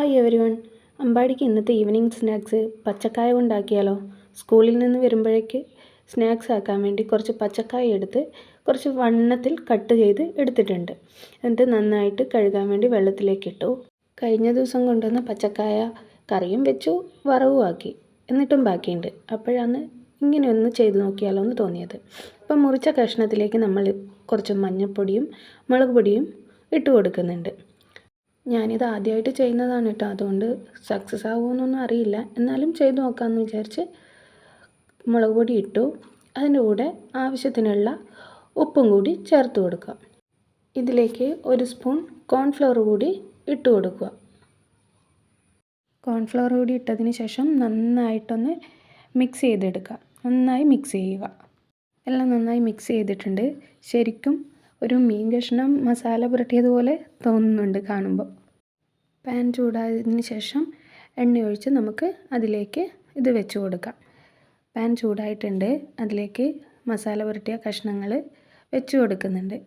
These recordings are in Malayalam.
ഹായ് എവരിവൺ അമ്പാടിക്ക് ഇന്നത്തെ ഈവനിങ് സ്നാക്സ് പച്ചക്കായ കൊണ്ടാക്കിയാലോ? സ്കൂളിൽ നിന്ന് വരുമ്പോഴേക്ക് സ്നാക്സ് ആക്കാൻ വേണ്ടി കുറച്ച് പച്ചക്കായ എടുത്ത് കുറച്ച് വണ്ണത്തിൽ കട്ട് ചെയ്ത് എടുത്തിട്ടുണ്ട്. എന്നിട്ട് നന്നായിട്ട് കഴുകാൻ വേണ്ടി വെള്ളത്തിലേക്ക് ഇട്ടു. കഴിഞ്ഞ ദിവസം കൊണ്ടുവന്ന പച്ചക്കായ കറിയും വെച്ചു വറവും ആക്കി. എന്നിട്ടും ബാക്കിയുണ്ട്. അപ്പോഴാണ് ഇങ്ങനെ ഒന്ന് ചെയ്ത് നോക്കിയാലോ എന്ന് തോന്നിയത്. അപ്പം മുറിച്ച കഷ്ണത്തിലേക്ക് നമ്മൾ കുറച്ച് മഞ്ഞൾപ്പൊടിയും മുളക് പൊടിയും ഇട്ട് കൊടുക്കുന്നുണ്ട്. ഞാനിത് ആദ്യമായിട്ട് ചെയ്യുന്നതാണ് കേട്ടോ. അതുകൊണ്ട് സക്സസ് ആകുമെന്നൊന്നും അറിയില്ല. എന്നാലും ചെയ്ത് നോക്കാമെന്ന് വിചാരിച്ച് മുളക് പൊടി ഇട്ടു. അതിന്റെ കൂടെ ആവശ്യത്തിനുള്ള ഉപ്പും കൂടി ചേർത്ത് കൊടുക്കുക. ഇതിലേക്ക് ഒരു സ്പൂൺ കോൺഫ്ലവർ കൂടി ഇട്ട് കൊടുക്കുക. കോൺഫ്ലവർ കൂടി ഇട്ടതിന് ശേഷം നന്നായിട്ടൊന്ന് മിക്സ് ചെയ്തെടുക്കുക. നന്നായി മിക്സ് ചെയ്യുക. എല്ലാം നന്നായി മിക്സ് ചെയ്തിട്ടുണ്ട്. ശരിക്കും ഒരു മീൻ കഷ്ണം മസാല പുരട്ടിയതുപോലെ തോന്നുന്നുണ്ട് കാണുമ്പോൾ പാൻ ചൂടായതിന് ശേഷം എണ്ണ ഒഴിച്ച് നമുക്ക് അതിലേക്ക് ഇത് വെച്ച് കൊടുക്കാം. പാൻ ചൂടായിട്ടുണ്ട്. അതിലേക്ക് മസാല പുരട്ടിയ കഷ്ണങ്ങൾ വെച്ച് കൊടുക്കുന്നുണ്ട്.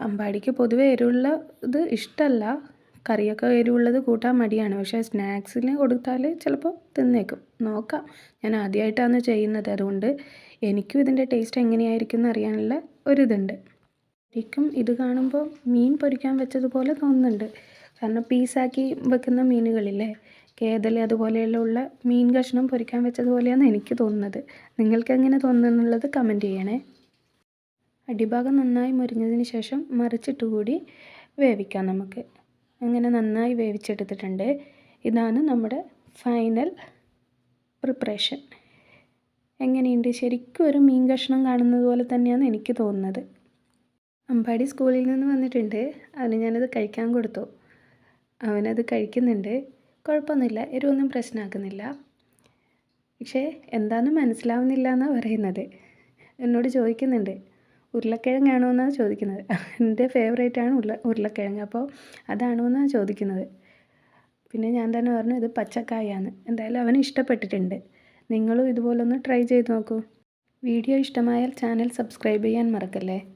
അമ്പാടിക്ക് പൊതുവെ എരിവുള്ള ഇത് ഇഷ്ടമല്ല കറിയൊക്കെ എരിവുള്ളത് കൂട്ടാൻ മടിയാണ്. പക്ഷേ സ്നാക്സിന് കൊടുത്താൽ ചിലപ്പോൾ തിന്നേക്കും. നോക്കാം. ഞാൻ ആദ്യമായിട്ടാണ് ചെയ്യുന്നത്. അതുകൊണ്ട് എനിക്കും ഇതിന്റെ ടേസ്റ്റ് എങ്ങനെയായിരിക്കും എന്ന് അറിയാനുള്ള ഒരിതുണ്ട് ശരിക്കും ഇത് കാണുമ്പോൾ മീൻ പൊരിക്കാൻ വെച്ചതുപോലെ തോന്നുന്നുണ്ട്. കാരണം പീസാക്കി വെക്കുന്ന മീനുകളില്ലേ? കേതൽ അതുപോലെയുള്ള മീൻ കഷ്ണം പൊരിക്കാൻ വെച്ചതുപോലെയാണ് എനിക്ക് തോന്നുന്നത്. നിങ്ങൾക്ക് എങ്ങനെ തോന്നുന്നുള്ളത് കമന്റ് ചെയ്യണേ. അടിഭാഗം നന്നായി മുരിഞ്ഞതിന് ശേഷം മറിച്ചിട്ട് കൂടി വേവിക്കാം നമുക്ക്. അങ്ങനെ നന്നായി വേവിച്ചെടുത്തിട്ടുണ്ട്. ഇതാണ് നമ്മുടെ ഫൈനൽ പ്രിപ്പറേഷൻ എങ്ങനെയുണ്ട്? ശരിക്കും ഒരു മീൻ കഷ്ണം കാണുന്നത് പോലെ തന്നെയാണ് എനിക്ക് തോന്നുന്നത്. അമ്പാടി സ്കൂളിൽ നിന്ന് വന്നിട്ടുണ്ട്. അവന് ഞാനത് കഴിക്കാൻ കൊടുത്തു. അവനത് കഴിക്കുന്നുണ്ട്. കുഴപ്പമൊന്നുമില്ല. എരിവൊന്നും പ്രശ്നമാക്കുന്നില്ല. പക്ഷേ എന്താണെന്ന് മനസ്സിലാവുന്നില്ല എന്നാണ് പറയുന്നത്. എന്നോട് ചോദിക്കുന്നുണ്ട്. ഉരുളക്കിഴങ്ങാണോ എന്നാണ് ചോദിക്കുന്നത്. എന്റെ ഫേവറേറ്റാണ് ഉരുള ഉരുളക്കിഴങ്ങ്. അപ്പോൾ അതാണോ എന്നാണ് ചോദിക്കുന്നത്. പിന്നെ ഞാൻ തന്നെ പറഞ്ഞു ഇത് പച്ചക്കായാണ്. എന്തായാലും അവന് ഇഷ്ടപ്പെട്ടിട്ടുണ്ട്. നിങ്ങളും ഇതുപോലൊന്ന് ട്രൈ ചെയ്ത് നോക്കൂ. വീഡിയോ ഇഷ്ടമായാൽ ചാനൽ സബ്സ്ക്രൈബ് ചെയ്യാൻ മറക്കല്ലേ?